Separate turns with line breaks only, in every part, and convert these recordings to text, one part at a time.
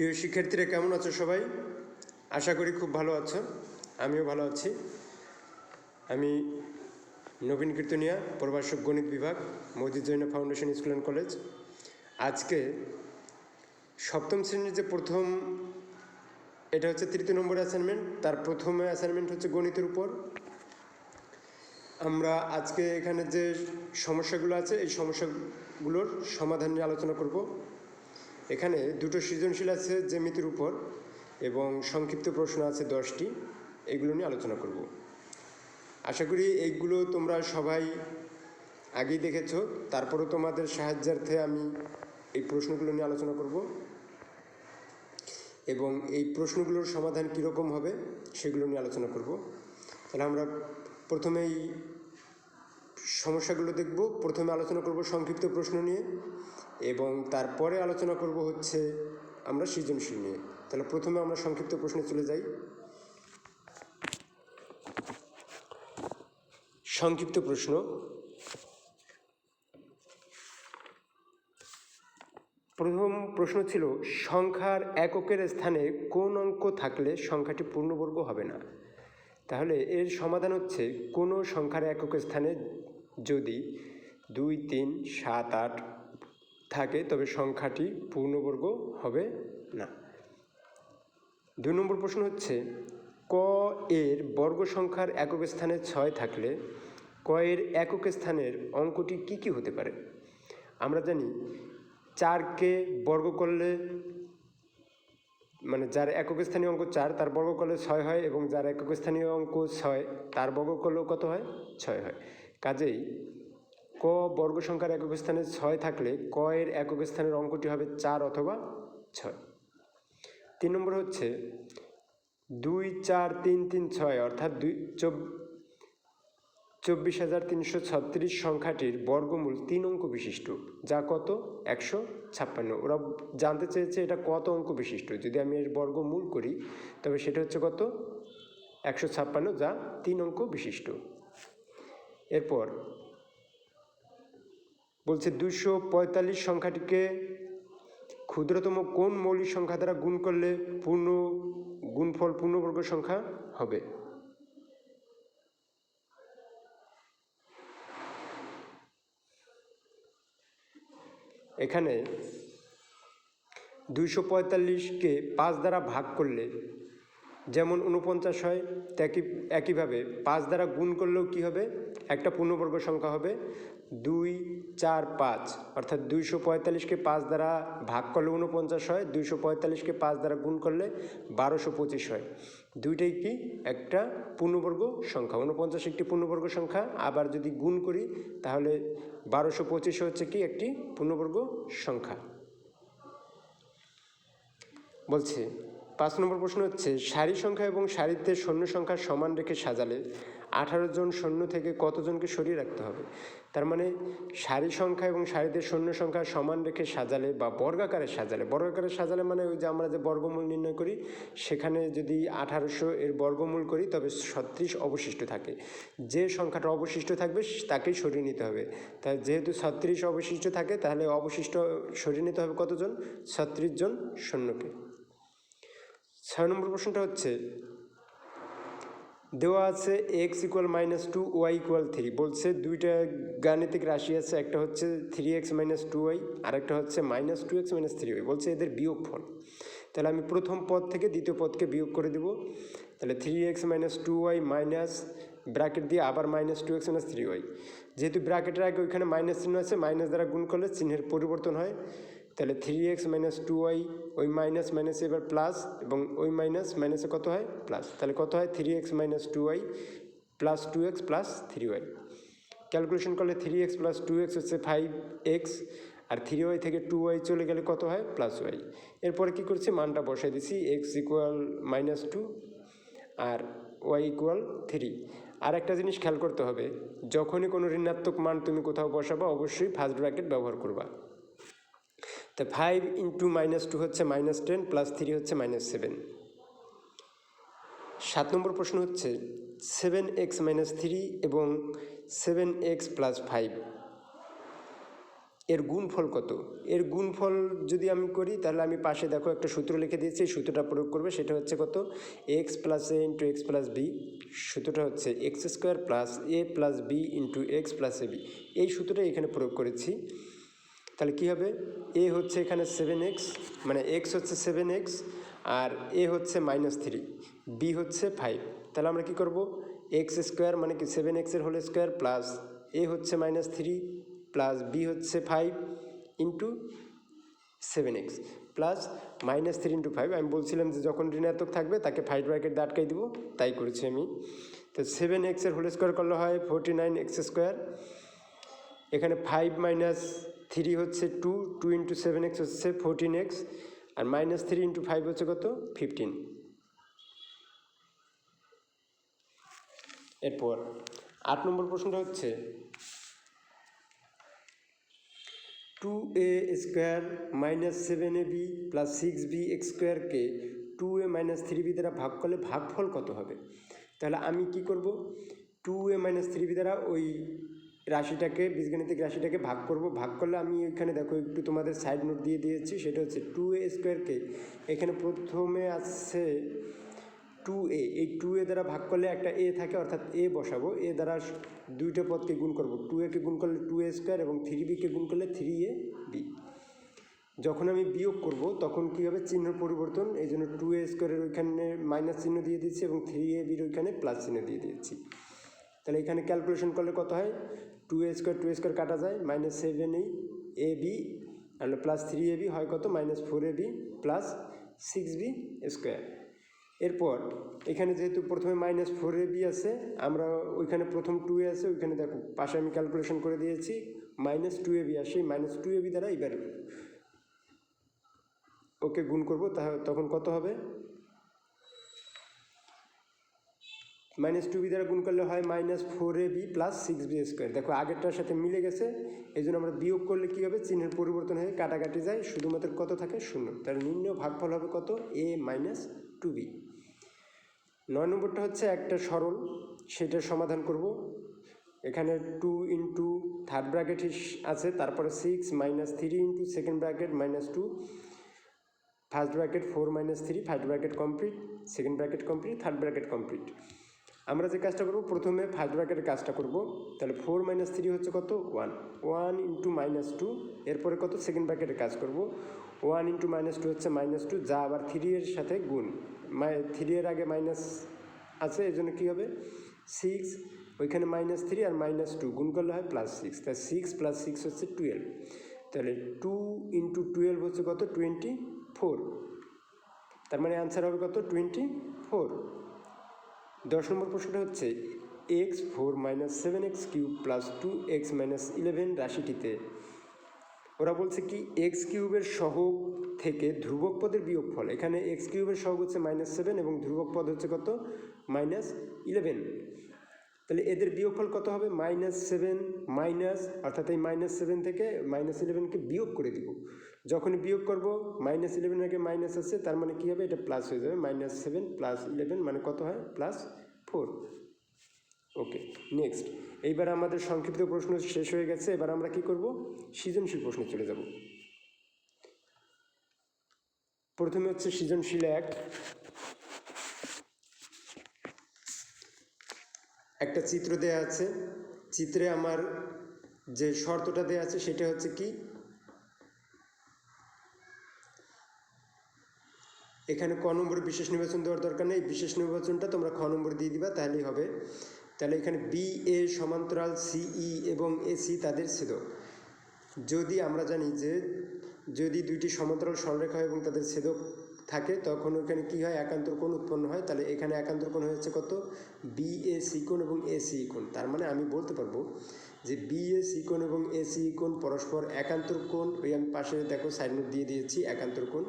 প্রিয় শিক্ষার্থীরা, কেমন আছো সবাই? আশা করি খুব ভালো আছো। আমিও ভালো আছি। আমি নবীন কীর্তনিয়া, প্রভাষক গণিত বিভাগ, Majid Jain foundation school and college. আজকে সপ্তম শ্রেণির যে প্রথম, এটা হচ্ছে তৃতীয় নম্বর অ্যাসাইনমেন্ট তার প্রথম অ্যাসাইনমেন্ট হচ্ছে গণিতের উপর। আমরা আজকে এখানে যে সমস্যাগুলো আছে, এই সমস্যাগুলোর সমাধান নিয়ে আলোচনা করব। এখানে দুটো সৃজনশীল আছে জ্যামিতির উপর এবং সংক্ষিপ্ত প্রশ্ন আছে দশটি। এগুলো নিয়ে আলোচনা করব। আশা করি এইগুলো তোমরা সবাই আগেই দেখেছ। তারপরেও তোমাদের সাহায্যার্থে আমি এই প্রশ্নগুলো নিয়ে আলোচনা করব। এবং এই প্রশ্নগুলোর সমাধান কীরকম হবে সেগুলো নিয়ে আলোচনা করব। তাহলে আমরা প্রথমেই সমস্যাগুলো দেখব। প্রথমে আলোচনা করব সংক্ষিপ্ত প্রশ্ন নিয়ে। এবং তারপরে আলোচনা করব হচ্ছে আমরা সৃজনশীল নিয়ে। তাহলে প্রথমে আমরা সংক্ষিপ্ত প্রশ্নে চলে যাই। সংক্ষিপ্ত প্রশ্ন। প্রথম প্রশ্ন ছিল, সংখ্যার এককের স্থানে কোন অঙ্ক থাকলে সংখ্যাটি পূর্ণবর্গ হবে না? তাহলে এর সমাধান হচ্ছে, কোনো সংখ্যার একক স্থানে যদি দুই, তিন, সাত, আট থাকে, তবে সংখ্যাটি পূর্ণবর্গ হবে না। দুই নম্বর প্রশ্ন হচ্ছে, ক এর বর্গ সংখ্যার একক স্থানে ছয় থাকলে ক এর একক স্থানের অঙ্কটি কি কি হতে পারে? আমরা জানি চারকে বর্গ করলে মানে যার একক স্থানীয় অঙ্ক চার, তার বর্গ করলে ছয় হয় এবং যার একক স্থানীয় অঙ্ক ছয়, তার বর্গ করলেও কত হয়? ছয় হয়। কাজেই ক বর্গ সংখ্যার একক স্থানে ছয় থাকলে ক এর একক স্থানের অঙ্কটি হবে চার অথবা ছয়। তিন নম্বর হচ্ছে দুই চার তিন তিন ছয় অর্থাৎ দুই চব্বিশ হাজার তিনশো ছত্রিশ সংখ্যাটির বর্গমূল তিন অঙ্ক বিশিষ্ট, যা কত? একশো ছাপ্পান্ন। ওরা জানতে চেয়েছে এটা কত অঙ্ক বিশিষ্ট। যদি আমি এর বর্গমূল করি, তবে সেটা হচ্ছে কত? একশো ছাপ্পান্ন, যা তিন অঙ্ক বিশিষ্ট। এরপর বলছে দুশো পঁয়তাল্লিশ সংখ্যাটিকে ক্ষুদ্রতম কোন মৌলিক সংখ্যা দ্বারা গুণ করলে পূর্ণ গুণফল পূর্ণবর্গ সংখ্যা হবে? এখানে দুইশো পঁয়তাল্লিশকে পাঁচ দ্বারা ভাগ করলে যেমন উনপঞ্চাশ হয় একই একইভাবে পাঁচ দ্বারা গুণ করলেও কি হবে? একটা পূর্ণবর্গ সংখ্যা হবে। দুই, চার, পাঁচ। অর্থাৎ দুইশো পঁয়তাল্লিশকে পাঁচ দ্বারা ভাগ করলে উনপঞ্চাশ হয়, দুইশো পঁয়তাল্লিশকে পাঁচ দ্বারা গুণ করলে বারোশো পঁচিশ হয়। দুইটাই কি? একটা পূর্ণবর্গ সংখ্যা। উনপঞ্চাশ একটি পূর্ণবর্গ সংখ্যা। আবার যদি গুণ করি, তাহলে বারোশো পঁচিশ হচ্ছে কি? একটি পূর্ণবর্গ সংখ্যা। বলছে, পাঁচ নম্বর প্রশ্ন হচ্ছে, সারি সংখ্যা এবং সারিতে শূন্য সংখ্যা সমান রেখে সাজালে আঠারো জন সৈন্য থেকে কতজনকে সরিয়ে রাখতে হবে? তার মানে সারি সংখ্যা এবং সারিতে সৈন্য সংখ্যা সমান রেখে সাজালে বা বর্গাকারে সাজালে বর্গাকারে সাজালে মানে ওই যে আমরা যে বর্গমূল নির্ণয় করি, সেখানে যদি আঠারোশো এর বর্গমূল করি, তবে ছত্রিশ অবশিষ্ট থাকে। যে সংখ্যাটা অবশিষ্ট থাকবে, তাকেই সরিয়ে নিতে হবে। তাই যেহেতু ছত্রিশ অবশিষ্ট থাকে, তাহলে অবশিষ্ট সরিয়ে নিতে হবে কতজন? ছত্রিশ জন সৈন্যকে। ছয় নম্বর প্রশ্নটা হচ্ছে দেওয়া আছে x equal minus two y equal three বলছে দুইটা গাণিতিক রাশি আছে, একটা হচ্ছে three x minus two y আর একটা হচ্ছে minus two x minus three y বলছে এদের বিয়োগ ফল তাহলে আমি প্রথম পদ থেকে দ্বিতীয় পদকে বিয়োগ করে দেব। তাহলে three x minus two y minus bracket দিয়ে আবার minus two x minus three y যেহেতু ব্র্যাকেটের আগে ওইখানে মাইনাস চিহ্ন আছে মাইনাস দ্বারা গুণ করলে চিহ্নের পরিবর্তন হয়। তাহলে three x minus two y ওই মাইনাস মাইনাসে এবার প্লাস এবং ওই মাইনাস মাইনাসে কত হয়? প্লাস তাহলে কত হয়? Three x minus two y plus two x plus three y calculation করলে three x plus two x হচ্ছে ফাইভ এক্স আর থ্রি ওয়াই থেকে টু ওয়াই চলে গেলে কত হয়? প্লাস ওয়াই এরপরে কী করছি? মানটা বসাই দিছি এক্স ইকুয়াল মাইনাস টু আর ওয়াই ইকুয়াল থ্রি আর একটা জিনিস খেয়াল করতে হবে, যখনই কোনো ঋণাত্মক মান তুমি কোথাও বসাবা, অবশ্যই ফার্স্ট ব্র্যাকেট ব্যবহার করবা। তো ফাইভ ইন্টু মাইনাস টু হচ্ছে মাইনাস টেন প্লাস থ্রি হচ্ছে মাইনাস সেভেন সাত নম্বর প্রশ্ন হচ্ছে সেভেন এক্স মাইনাস থ্রি এবং সেভেন এক্স প্লাস ফাইভ এর গুণফল কত? এর গুণফল যদি আমি করি, তাহলে আমি পাশে দেখো একটা সূত্র লিখে দিয়েছি সূত্রটা প্রয়োগ করবে, সেটা হচ্ছে কত? X plus a into x plus b সূত্রটা হচ্ছে x square plus a plus b into x plus a b এই সূত্রটা এখানে প্রয়োগ করেছি। তাহলে কী হবে? এ হচ্ছে এখানে সেভেন এক্স মানে এক্স হচ্ছে সেভেন এক্স আর এ হচ্ছে মাইনাস থ্রি বি হচ্ছে ফাইভ তাহলে আমরা কী করব? এক্স স্কোয়ার মানে কি সেভেন এক্সের হোল স্কোয়ার প্লাস এ হচ্ছে মাইনাস থ্রি প্লাস বি হচ্ছে five into seven x plus minus three into five আমি বলছিলাম যে যখন ঋণাত্মক থাকবে তাকে ফাইভ ব্র্যাকেট দিয়ে আটকাই দিব, তাই করেছি আমি। তো সেভেন এক্সের হোল স্কোয়ার করলে হয় ফোরটি নাইন এক্স স্কোয়ার এখানে ফাইভ মাইনাস থ্রি হচ্ছে two two into seven x হচ্ছে ফোরটিন এক্স আর মাইনাস থ্রি ইন্টু ফাইভ হচ্ছে কত? ফিফটিন এরপর আট নম্বর প্রশ্নটা হচ্ছে two a square minus seven a b plus six b x স্কোয়ারকে two a minus three b দ্বারা ভাগ করলে ভাগফল কত হবে? তাহলে আমি কি করব? Two a minus three b দ্বারা ওই রাশিটাকে, বীজগণিতিক রাশিটাকে ভাগ করব। ভাগ করলে আমি এখানে দেখো একটু তোমাদের সাইড নোট দিয়ে দিয়েছি, সেটা হচ্ছে টু এ স্কোয়ারকে এখানে প্রথমে আসছে টু এ এই টু এ দ্বারা ভাগ করলে একটা এ থাকে, অর্থাৎ এ বসাবো। এ দ্বারা দুইটা পদকে গুণ করব। টু একে গুণ করলে টু এ স্কোয়ার এবং থ্রি বিকে গুণ করলে থ্রি এ বি যখন আমি বিয়োগ করব, তখন কী হবে? চিহ্ন পরিবর্তন। এই জন্য টু এ স্কোয়ারের ওইখানে মাইনাস চিহ্ন দিয়ে দিচ্ছি এবং থ্রি এ বির ওইখানে প্লাস চিহ্ন দিয়ে দিয়েছি। তাহলে এখানে ক্যালকুলেশন করলে কত হয়? Two a square two a square কাটা যায় মাইনাস সেভেন এ বি আর প্লাস থ্রি এ বি হয় কত? Minus four a b plus six b square এরপর, এখানে যেহেতু প্রথমে মাইনাস ফোর এ বি আছে, আমরা ওইখানে প্রথম টু এ আছে, ওইখানে দেখো, পাশে আমি ক্যালকুলেশন করে দিয়েছি মাইনাস টু এ বি আসে মাইনাস টু এ বি দ্বারা এবার ওকে গুণ করব, তাহলে তখন কত হবে? মাইনাস টু বি দ্বারা গুণ করলে হয় minus four a b plus six b square দেখো আগেরটার সাথে মিলে গেছে এই জন্য আমরা বিয়োগ করলে কী হবে? চিহ্নের পরিবর্তন হয়ে কাটাকাটি যায়, শুধুমাত্র কত থাকে? শূন্য। তাহলে নিম্ন ভাগফল হবে কত? এ মাইনাস টু বি নয় নম্বরটা হচ্ছে একটা সরল সেটার সমাধান করব। এখানে টু ইন্টু থার্ড ব্র্যাকেট আছে, তারপরে six minus three into second bracket minus two first bracket four minus three first bracket complete second bracket complete third bracket complete আমরা যে কাজটা করব, প্রথমে ফার্স্ট ব্র্যাকেটের কাজটা করব। তাহলে ফোর মাইনাস থ্রি হচ্ছে কত? One one into minus two এরপরে কত? সেকেন্ড ব্র্যাকেটের কাজ করব। ওয়ান ইন্টু মাইনাস টু হচ্ছে মাইনাস টু যা আবার থ্রি এর সাথে গুণ। থ্রি এর আগে মাইনাস আছে, এই জন্য কী হবে? সিক্স ওইখানে মাইনাস থ্রি আর মাইনাস টু গুণ করলে হয় প্লাস সিক্স তাই সিক্স প্লাস সিক্স হচ্ছে টুয়েলভ তাহলে টু ইন্টু টুয়েলভ হচ্ছে কত? টোয়েন্টি ফোর তার মানে অ্যান্সার হবে কত? টোয়েন্টি ফোর দশ নম্বর প্রশ্নটা হচ্ছে, X four minus seven X cube plus two X minus eleven রাশিটিতে। ওরা বলছে কি, এক্স কিউবের সহগ থেকে ধ্রুবক পদের বিয়োগফল, এখানে এক্স কিউবের সহগ হচ্ছে মাইনাস সেভেন এবং ধ্রুবক পদ হচ্ছে কত? Minus eleven. তাহলে এদের বিয়োগফল কত হবে? মাইনাস সেভেন, মাইনাস, অর্থাৎ এই মাইনাস সেভেন থেকে মাইনাস ইলেভেনকে বিয়োগ করে দিব। যখনই বিয়োগ করব, মাইনাস ইলেভেন আগে মাইনাস আছে তার মানে কী হবে? এটা প্লাস হয়ে যাবে। মাইনাস সেভেন প্লাস ইলেভেন মানে কত হয়? প্লাস ফোর ওকে নেক্সট এইবার আমাদের সংক্ষিপ্ত প্রশ্ন শেষ হয়ে গেছে। এবার আমরা কি করব? সৃজনশীল প্রশ্নে চলে যাব। প্রথমে হচ্ছে সৃজনশীল এক। একটা চিত্র দেয়া আছে। চিত্রে আমার যে শর্তটা দেয়া আছে সেটা হচ্ছে কি? এখানে ক নম্বর বিশেষ নির্বাচন দেওয়ার দরকার নেই। বিশেষ নির্বাচনটা তোমরা খ নম্বর দিয়ে দিবা, তাহলেই হবে। তাহলে এখানে বি এ সমান্তরাল সিই এবং এসি তাদের ছেদক যদি আমরা জানি যে যদি দুইটি সমান্তরাল সরলরেখা হয় এবং তাদের ছেদক থাকে, তখন ওখানে কী হয়? একান্তর কোণ উৎপন্ন হয়। তাহলে এখানে একান্তর কোণ হয়েছে কত? বি এ সি কোণ এবং এ সি কোণ। তার মানে আমি বলতে পারব যে বি এ সি কোণ এবং এ সি কোণ পরস্পর একান্তর কোণ। ওই আমি পাশে দেখো সাইড নোট দিয়ে দিয়েছি, একান্তর কোণ।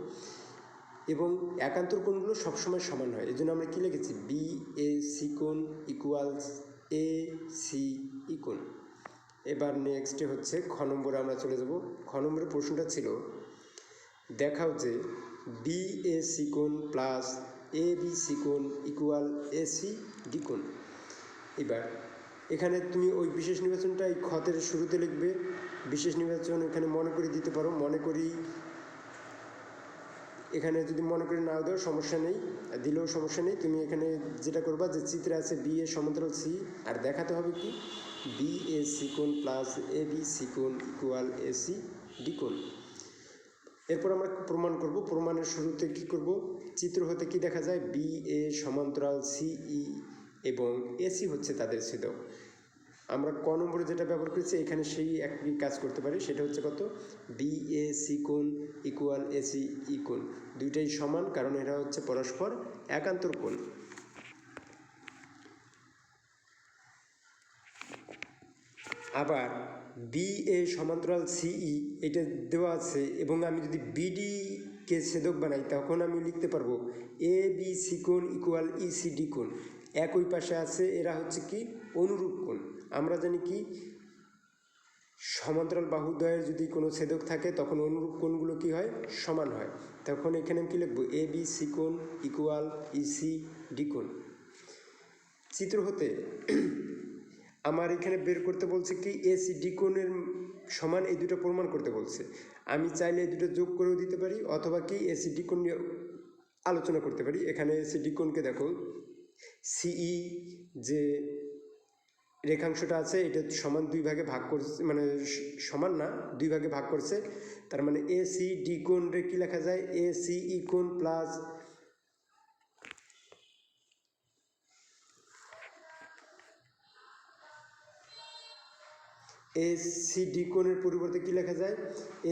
এবং একান্তর কোণগুলো সবসময় সমান হয়। এই জন্য আমরা কী লিখেছি? বি এ সি কোণ ইকুয়ালস এ সি ই কোণ। এবার নেক্সটে হচ্ছে খ নম্বরে আমরা চলে যাব। খ নম্বরের প্রশ্নটা ছিল, দেখাও যে বি এ সি কোণ প্লাস এ বি সি কোণ ইকুয়াল এ সি ডি কোণ এবার, এখানে তুমি ওই বিশেষ নির্বাচনটা এই ক্ষতের শুরুতে লিখবে। বিশেষ নির্বাচন এখানে মনে করি দিতে পারো, মনে করি এখানে যদি মনে করি নাও দাও, সমস্যা নেই। দিলেও সমস্যা নেই। তুমি এখানে যেটা করবা যে চিত্রে আছে বি এ সমান্তরাল সি আর দেখাতে হবে কি? বি এ সিকোন প্লাস এ বি সিকোন ইকুয়াল এ সি ডিকোন এরপর আমরা প্রমাণ করব। প্রমাণের শুরুতে কি করব? চিত্র হতে কি দেখা যায়? বি এ সমান্তরাল সিই এবং এসি হচ্ছে তাদের ছেদক। আমরা ক নম্বরে যেটা ব্যবহার করেছি, এখানে সেই একই কাজ করতে পারি। সেটা হচ্ছে কত? বি এ সি কোণ ইকুয়াল এসি ই কোণ। দুইটাই সমান, কারণ এরা হচ্ছে পরস্পর একান্তর কোণ। আবার বি এ সমান্তরাল সিই এটা দেওয়া আছে এবং আমি যদি বিডি কে ছেদক বানাই তখন আমি লিখতে পারব এ বি সি কোণ ইকুয়াল ইসিডি কোণ। একই পাশে আছে এরা হচ্ছে কি অনুরূপ কোণ। আমরা জানি কি সমান্তরাল বাহুদ্বয়ের যদি কোনো ছেদক থাকে তখন অনুরূপ কোণগুলো কি হয়? সমান হয়। তখন এখানে আমি কি লিখব? এ বি সি কোণ ইকুয়াল ইসি ডি কোণ। চিত্র হতে আমার এখানে বের করতে বলছে কি এসি ডি কোণের সমান এই দুটো প্রমাণ করতে বলছে। আমি চাইলে এই দুটো যোগ করেও দিতে পারি অথবা কি এসি ডি কোণ নিয়ে আলোচনা করতে পারি। এখানে এসি ডি কোণকে দেখো। সিই যে রেখাংশটা আছে, এটা সমান দুই ভাগে ভাগ করছে মানে সমান না, দুই ভাগে ভাগ করছে। তার মানে এ সি ডি কি লেখা যায়? এ সি ই কোণ প্লাস এ সি ডি কোণের পরিবর্তে কি লেখা যায়?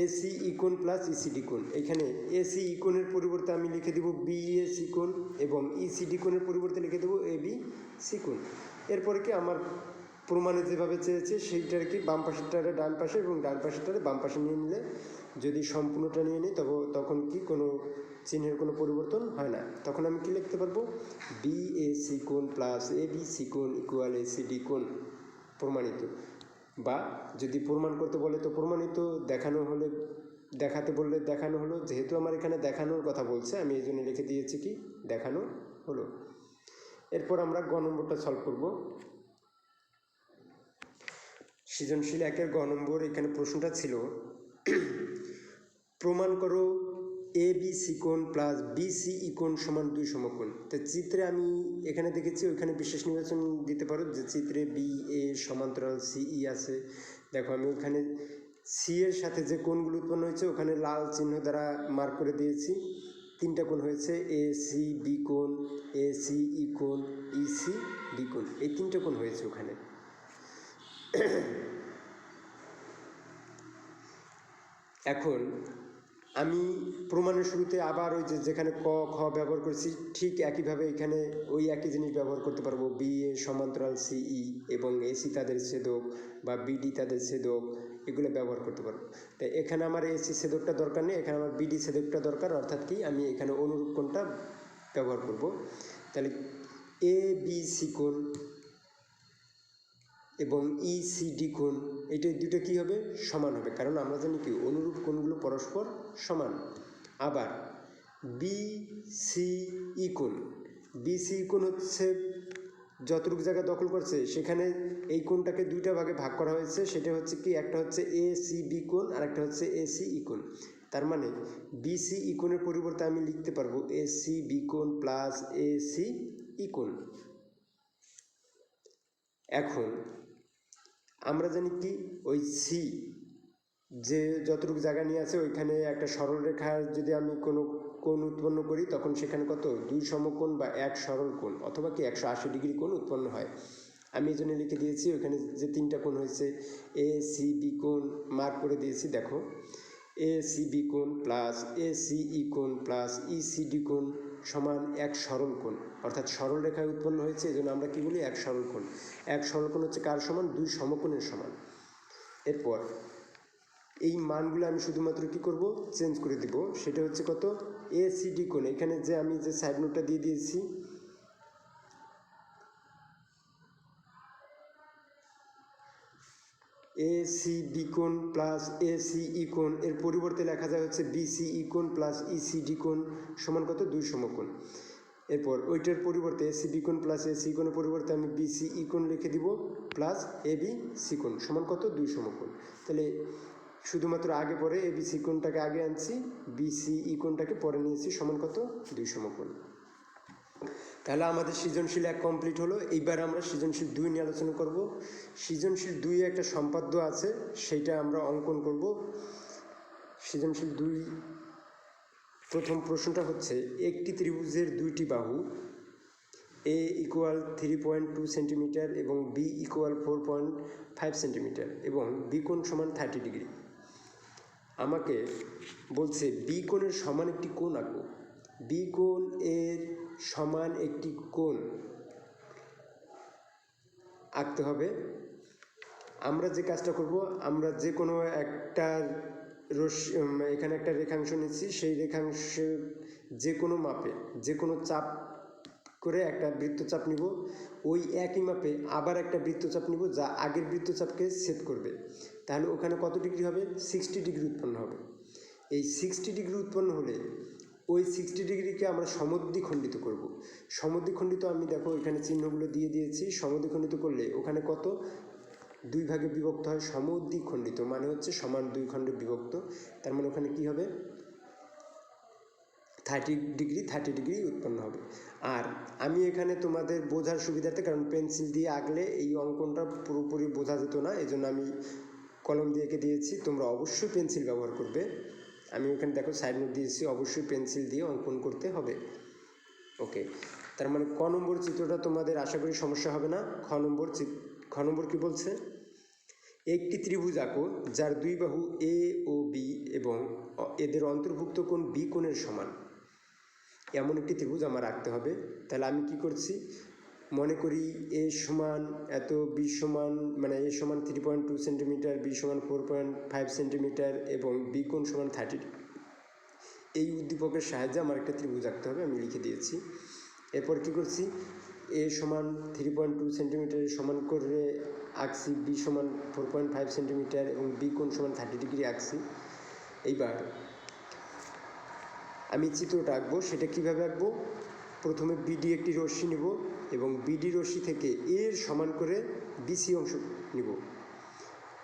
এ সি ইকোন প্লাস ইসিডি কোণ। এখানে এ সি ইকোনের পরিবর্তে আমি লিখে দেবো বি এ সি কোণ এবং ইসিডি কোণের পরিবর্তে লিখে দেবো এ বি সি কোণ। এরপরে কি আমার প্রমাণে যেভাবে চেয়েছে, সেইটার কি বাম পাশেরটারে ডান পাশে এবং ডান পাশেরটারে বাম পাশে নিয়ে নিলে যদি সম্পূর্ণটা নিয়ে নিই, তবে তখন কি কোনো চিহ্নের কোনো পরিবর্তন হয় না। তখন আমি কি লিখতে পারব? বি এ সি কোণ প্লাস এ বি সি কোণ ইকুয়াল এ সি ডি প্রমাণিত। বা যদি প্রমাণ করতে বলে, তো প্রমাণিত দেখানো হলে, দেখাতে বললে দেখানো হলো। যেহেতু আমার এখানে দেখানোর কথা বলছে, আমি এই জন্য লিখে দিয়েছি কি, দেখানো হলো। এরপর আমরা গ নম্বরটা সলভ করব। সৃজনশীল একের গ নম্বর এখানে প্রশ্নটা ছিল, প্রমাণ করো এ বি সিকোণ প্লাস বি সি ইকোণ সমান দুই সমকোণ। তো চিত্রে আমি এখানে দেখেছি, ওইখানে বিশেষ নির্বাচন দিতে পারো যে চিত্রে বি এ সমান্তরাল সিই আছে। দেখো, আমি ওখানে সি এর সাথে যে কোণগুলো উৎপন্ন হয়েছে, ওখানে লাল চিহ্ন দ্বারা মার্ক করে দিয়েছি। তিনটা কোণ হয়েছে এ সি বি কোণ এ সি ই কোণ ই সি বি কোণ। এই তিনটা কোণ হয়েছে ওখানে। এখন আমি প্রমাণের শুরুতে আবার ওই যে যেখানে ক, খ ব্যবহার করেছি, ঠিক একইভাবে এখানে ওই একই জিনিস ব্যবহার করতে পারব। বি এ সমান্তরাল সিই এবং এসি তাদের ছেদক বা বিডি তাদের ছেদক, এগুলো ব্যবহার করতে পারব। তাই এখানে আমার এসি ছেদকটা দরকার নেই, এখানে আমার বিডি ছেদকটা দরকার, অর্থাৎ কি আমি এখানে অনুরূপ কোণটা ব্যবহার করব। তাহলে এ বি সি কোণ এবং ইসিডি কোণ এটা দুটো কী হবে? সমান হবে। কারণ আমরা জানি কি, অনুরূপ কোণগুলো পরস্পর সমান। আবার বি সি ই কোণ বি সি কোণ হচ্ছে যতটুকু জায়গা দখল করছে, সেখানে এই কোণটাকে দুইটা ভাগে ভাগ করা হয়েছে। সেটা হচ্ছে কি, একটা হচ্ছে এ সি বি কোণ আর একটা হচ্ছে এ সি ই কোণ। তার মানে বি সি ই কোণের পরিবর্তে আমি লিখতে পারব এ সি বি কোণ প্লাস এ সি ই কোণ। এখন আমরা জানি কি? ওই সি যে যতটুকু জায়গা নিয়ে আছে, ওইখানে একটা সরল রেখার যদি আমি কোনো কোণ উৎপন্ন করি, তখন সেখানে কত? দুই সমকোণ বা এক সরল কোণ, অথবা কি একশো আশি ডিগ্রি কোণ উৎপন্ন হয়। আমি এই জন্য লিখে দিয়েছি, ওইখানে যে তিনটা কোণ হয়েছে এ সি বি কোণ মার্ক করে দিয়েছি, দেখো। এ সি বি কোণ প্লাস এ সি ই কোণ প্লাস ই সি ডি কোণ সমান এক সরল কোণ। অর্থাৎ সরল রেখায় উৎপন্ন হয়েছে, এজন্য জন্য আমরা কী বলি এক সরল কোণ। এক সরল কোণ হচ্ছে কার সমান? দুই সমকোণের সমান। এরপর, এই মানগুলো আমি শুধুমাত্র কি করব? চেঞ্জ করে দিব। সেটা হচ্ছে কত? এ সি ডি কোণ। এখানে যে আমি যে সাইড নোটটা দিয়ে দিয়েছি এ সি বি কোণ প্লাস এ সি ই কোণ, এর পরিবর্তে লেখা যায় হচ্ছে বি সি ই কোণ প্লাস ই সি ডি কোণ সমান কত? দুই সমকোণ। এরপর ওইটার পরিবর্তে এসি বিকোণ প্লাস এসি ইকোণের পরিবর্তে আমি বিসি ইকোণ লিখে দিব প্লাস এ বি সিকোণ সমান কত? দুই সমকোণ। তাহলে শুধুমাত্র আগে পরে এ বি সিকোণটাকে আগে আনছি বিসি ইকোণটাকে পরে নিয়েছি, সমান কত? দুই সমকোণ। তাহলে আমাদের সৃজনশীল এক কমপ্লিট হলো। এইবার আমরা সৃজনশীল দুই নিয়ে আলোচনা করব। সৃজনশীল দুই একটা সম্পাদ্য আছে, সেইটা আমরা অঙ্কন করব। সৃজনশীল দুই, প্রথম প্রশ্নটা হচ্ছে, একটি ত্রিভুজের দুইটি বাহু, A equal three point two centimetre এবং B equal four point five centimetre এবং বি কোণ সমান থার্টি ডিগ্রি আমাকে বলছে, বি কোণের সমান একটি কোণ আঁকো। বি কোণ এর সমান একটি কোণ আঁকতে হবে। আমরা যে কাজটা করব, আমরা যে কোনো একটা রশ্মি এখানে একটা রেখাংশ নিচ্ছি, সেই রেখাংশ যে কোনো মাপে, যে কোনো চাপ করে একটা বৃত্তচাপ নিব। ওই একই মাপে আবার একটা বৃত্তচাপ নিব যা আগের বৃত্তচাপকে সেট করবে। তাহলে ওখানে কত ডিগ্রি হবে? সিক্সটি ডিগ্রি উৎপন্ন হবে। এই সিক্সটি ডিগ্রি উৎপন্ন হলে ওই সিক্সটি ডিগ্রিকে আমরা সমদ্বিখণ্ডিত করব। সমদ্বিখণ্ডিত আমি দেখো এখানে চিহ্নগুলো দিয়ে দিয়েছি। সমদ্বিখণ্ডিত করলে ওখানে কত? দুই ভাগে বিভক্ত হয়। সমদ্বিখণ্ডিত মানে হচ্ছে সমান দুই খণ্ডে বিভক্ত। তার মানে ওখানে কি হবে? থার্টি ডিগ্রি থার্টি ডিগ্রি উৎপন্ন হবে। আর আমি এখানে তোমাদের বোঝার সুবিধার্থে, কারণ পেন্সিল দিয়ে আঁকলে এই অঙ্কনটা পুরোপুরি বোঝা যেত না এই জন্য আমি কলম দিয়ে এঁকে দিয়েছি। তোমরা অবশ্যই পেন্সিল ব্যবহার করবে। আমি ওখানে দেখো সাইড নোট দিয়েছি, অবশ্যই পেন্সিল দিয়ে অঙ্কন করতে হবে। ওকে তার মানে ক নম্বর চিত্রটা তোমাদের আশা করি সমস্যা হবে না। খ নম্বর খ নম্বর কী বলছে? একটি ত্রিভুজ আঁকো, যার দুই বাহু এ ও বি এবং এদের অন্তর্ভুক্ত কোণ বি কোণের সমান। এমন একটি ত্রিভুজ আমার আঁকতে হবে। তাহলে আমি কি করছি? মনে করি এ সমান এত বি সমান মানে এ সমান three point two centimetre B সমান ফোর পয়েন্ট ফাইভ সেন্টিমিটার এবং বি কোণ সমান থার্টি এই উদ্দীপকের সাহায্যে আমার একটা ত্রিভুজ আঁকতে হবে, আমি লিখে দিয়েছি। এরপর কি করছি? এ সমান থ্রি পয়েন্ট টু সেন্টিমিটার সমান করে আঁকছি বি সমান ফোর পয়েন্ট ফাইভ সেন্টিমিটার এবং বি কোণ সমান থার্টি ডিগ্রি আঁকছি। এইবার আমি চিত্রটা আঁকবো, সেটা কীভাবে আঁকবো? প্রথমে বিডি একটি রশ্মি নেব। এবং বিডি রশ্মি থেকে এর সমান করে বিসি অংশ নিব।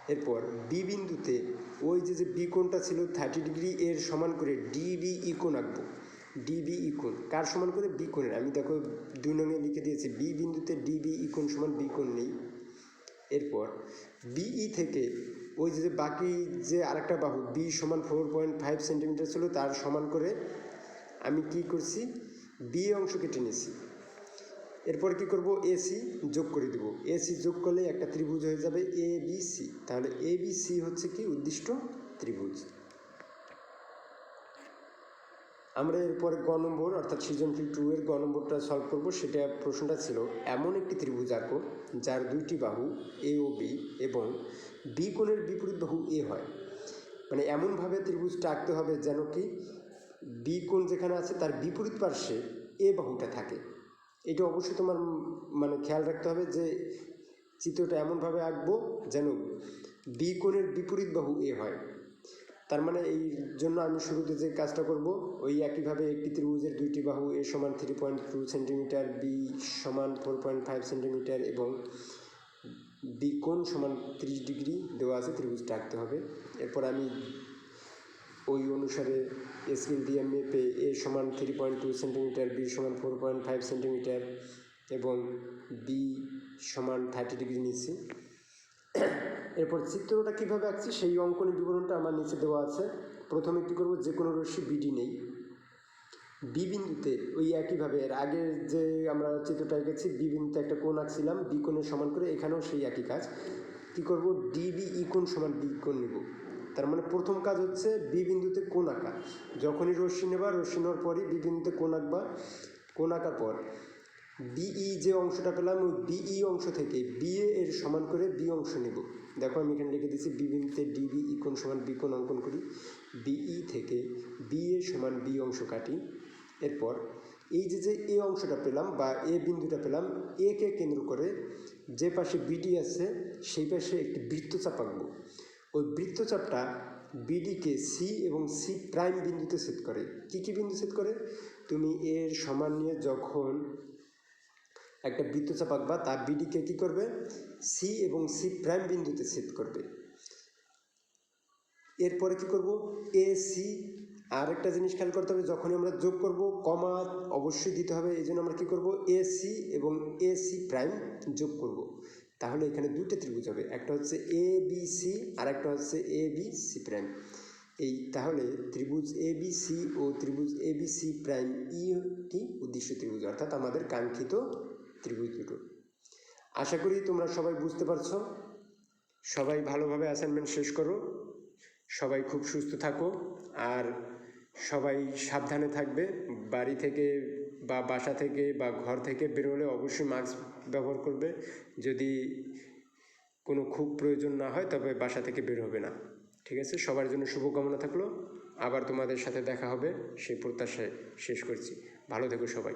এরপর বি বিন্দুতে ওই যে যে বি কোণটা ছিল থার্টি ডিগ্রি এর সমান করে ডিবি ইকোণ আঁকবো। ডিবি ইকোণ কার সমান করে? বি কোণের। আমি দেখো দুই নঙে লিখে দিয়েছি বি বিন্দুতে ডিবি ইকোণ সমান বি কোণ নেই। এরপর বিই থেকে ওই যে বাকি যে আরেকটা বাহু বি সমান ফোর পয়েন্ট ফাইভ সেন্টিমিটার ছিল, তার সমান করে আমি কি করছি? বি অংশ কেটে নিয়েছি। এরপর কি করব? এসি যোগ করে দেব। এসি যোগ করলে একটা ত্রিভুজ হয়ে যাবে এ বি সি তাহলে এ বি সি হচ্ছে কি? উদ্দিষ্ট ত্রিভুজ। আমরা এরপরে গ নম্বর, অর্থাৎ সৃজনশীল টু এর গ নম্বরটা সলভ করব। সেটা প্রশ্নটা ছিল, এমন একটি ত্রিভুজ আঁকো যার দুইটি বাহু এ ও বি এবং বি কোণের বিপরীত বাহু এ হয়। মানে এমনভাবে ত্রিভুজটা আঁকতে হবে যেন কি? বি কোণ যেখানে আছে, তার বিপরীত পার্শ্বে এ বাহুটা থাকে। এটা অবশ্যই তোমার মানে খেয়াল রাখতে হবে যে চিত্রটা এমনভাবে আঁকবো যেন বি কোণের বিপরীত বাহু এ হয়। তার মানে এই জন্য আমি শুরুতে যে কাজটা করব, ওই একইভাবে একটি ত্রিভুজের দুইটি বাহু এ সমান three point two centimetre B সমান ফোর পয়েন্ট ফাইভ সেন্টিমিটার এবং বি কোণ সমান ত্রিশ ডিগ্রি দেওয়া আছে, ত্রিভুজটা আঁকতে হবে। এরপর আমি ওই অনুসারে স্কেল দিয়ে মেপে এ সমান three point two centimetre B সমান ফোর পয়েন্ট ফাইভ সেন্টিমিটার এবং বি সমান থার্টি ডিগ্রি নিচ্ছি এরপর চিত্রটা কীভাবে আঁকছি সেই অঙ্কনের বিবরণটা আমার নিচে দেওয়া আছে। প্রথমে কী করব? যে কোনো রশ্মি বিডি নেই। বি বিন্দুতে ওই একইভাবে এর আগে যে আমরা চিত্রটা এঁকেছি বি বিন্দুতে একটা কোণ আঁকছিলাম বি কোণের সমান করে এখানেও সেই একই কাজ। কী করব? ডিবি ই কোণ সমান বি কোণ নিব। তার মানে প্রথম কাজ হচ্ছে বি বিন্দুতে কোণ আঁকা যখনই রশ্মি নেবা, রশ্মি নেওয়ার পরই বি বিন্দুতে কোণ আঁকবা, কোণ আঁকার পর। বিই যে অংশটা পেলাম, ওই বিই অংশ থেকে বিএ এর সমান করে বি অংশ নেব। দেখো আমি এখানে লিখে দিচ্ছি বি বিন্দুতে ডিবি ইকোণ সমান বি কোণ অঙ্কন করি। বিই থেকে বি এ সমান বি অংশ কাটি। এরপর এই যে যে এ অংশটা পেলাম বা এ বিন্দুটা পেলাম, এ কে কেন্দ্র করে যে পাশে বিডি আছে, সেই পাশে একটি বৃত্তচাপ আঁকবো। ওই বৃত্তচাপটা বিডিকে সি এবং সি প্রাইম বিন্দুতে সেট করে। কি কি বিন্দু সেট করে? তুমি এর সমান নিয়ে যখন একটা বৃত্তচাপ আঁকবা, তা বিডিকে কি করবে? সি এবং সি প্রাইম বিন্দুতে সেট করবে। এরপরে কি করব? এ সি আর একটা জিনিস খেয়াল করতে হবে, যখনই আমরা যোগ করব, কমা অবশ্যই দিতে হবে, এই জন্য আমরা কী করব? এ সি এবং এ সি প্রাইম যোগ করব। তাহলে এখানে দুটো ত্রিভুজ হবে, একটা হচ্ছে এ বি সি আর একটা হচ্ছে এ বি সি প্রাইম এই তাহলে ত্রিভুজ এ বি সি ও ত্রিভুজ এ বি সি প্রাইম ই কি উদ্দেশ্য ত্রিভুজ, অর্থাৎ আমাদের কাঙ্ক্ষিত ত্রিভুজ দুটো। আশা করি তোমরা সবাই বুঝতে পারছ। সবাই ভালোভাবে অ্যাসাইনমেন্ট শেষ করো। সবাই খুব সুস্থ থাকো। আর সবাই সাবধানে থাকবে। বাড়ি থেকে বা বাসা থেকে বা ঘর থেকে বেরোলে অবশ্যই মাস্ক ব্যবহার করবে। যদি কোনো খুব প্রয়োজন না হয় তবে বাসা থেকে বের হবে না। ঠিক আছে? সবার জন্য শুভকামনা থাকল। আবার তোমাদের সাথে দেখা হবে। সেই প্রত্যাশায় শেষ করছি। ভালো থেকো সবাই।